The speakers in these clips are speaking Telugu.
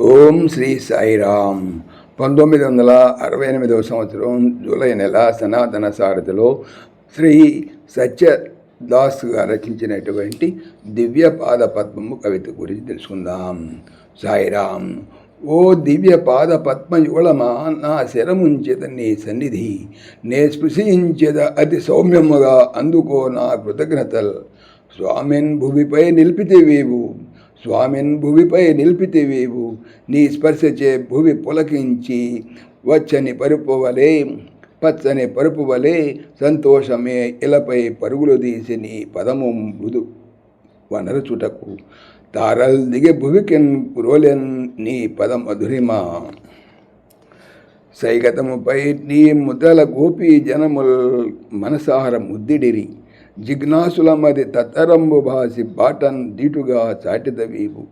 ఓం శ్రీ సాయిరామ్. పంతొమ్మిది వందల అరవై ఎనిమిదవ సంవత్సరం జూలై నెల సనాతన సారథిలో శ్రీ సత్యదాస్ గారు రచించినటువంటి దివ్య పాద పద్మము కవిత గురించి తెలుసుకుందాం. సాయిరామ్ ఓ దివ్య పాద పద్మయుగళమా నా శరముంచెద నీ సన్నిధి నే స్పృశించేద అతి సౌమ్యముగా అందుకో నా కృతజ్ఞతల్. స్వామిన్ నిలిపితే వేవు స్వామిన్ భువిపై నిలిపితేవేవు. నీ స్పర్శచే భువి పులకించి వచ్చని పరుపు వలె పచ్చని పరుపు వలె సంతోషమే ఇలపై పరుగులు తీసి నీ పదము మృదు వనరచుటకు. తారల్ దిగే భువికెన్ పురోలెన్ నీ పదం మధురిమా సైగతముపై నీ ముద్రల గోపీ జనముల్ మనసార ముద్దిడిరి. జిజ్ఞాసులమది తత్తరంబు భాసి బాటన్ దీటుగా చాటిదవీవు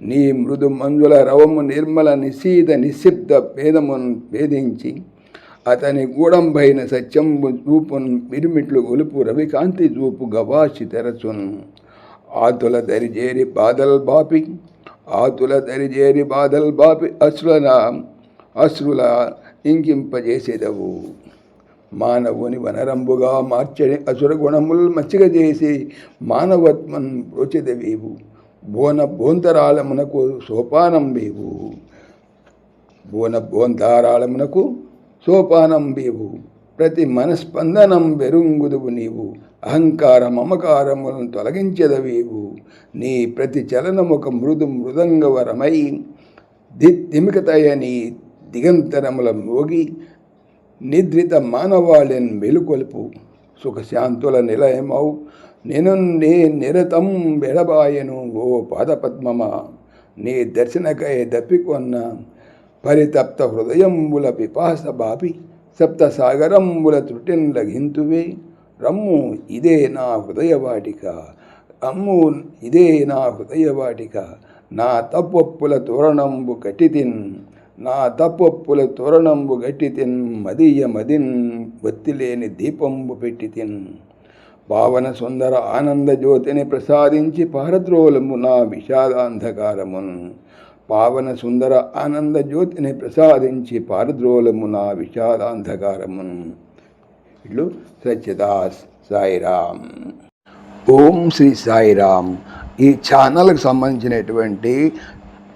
నీ మృదు మంజుల రవము నిర్మల నిశీద నిశ్శబ్ద భేదమున్ భేదించి అతని గూడంబైన సత్యంబు చూపున్ మిరుమిట్లు గొలుపు రవికాంతి చూపు గవాసి తెరచున్. ఆతుల దరిజేరి బాదల్ బాపి ఆతుల దరిజేరి బాదల్ బాపి అశ్రుల అశ్రుల ఇంకింపజేసేదవు. మానవుని వనరంబుగా మార్చని అసుర గుణముల్ మచ్చిక చేసి మానవత్మన్ ప్రోచెదవేవు బోన బోంతరాళమునకు సోపానం వేవు బోన బోంతారాళమునకు సోపానం వేవు ప్రతి మనస్పందనం వెరుంగుదువు నీవు. అహంకార మమకారములను తొలగించదవేవు. నీ ప్రతి చలనముక మృదు మృదంగవరమై దిమికతయని దిగంతరముల మోగి నిద్రిత మానవాళిని మెలుకొలుపు. సుఖశాంతుల నిలయమవు నేను నే నిరతం వెడబాయను ఓ పాదపద్మమా. నీ దర్శనకై దప్పికొన్న పరితప్త హృదయంబుల పిపాస బాపి. సప్త సాగరంబుల త్రుటిన్ లఘింతువే. రమ్ము ఇదే నా హృదయవాటిక. రమ్ము ఇదే నా హృదయవాటిక. నా తప్పొప్పుల తోరణంబు కటితిన్. నా తప్పొప్పుల తోరణంబు గట్టితిన్ మదియ మదిన్ ఒత్తిలేని దీపంబు పెట్టితిన్. పావన సుందర ఆనంద జ్యోతిని ప్రసాదించి పారద్రోలము నా విషాదాంధకారమున్. పావన సుందర ఆనంద జ్యోతిని ప్రసాదించి పారద్రోలము నా విషాదాంధకారమున్. ఇట్లు సత్యదాస్ సాయిరామ్. ఓం శ్రీ సాయిరామ్. ఈ ఛానల్కి సంబంధించినటువంటి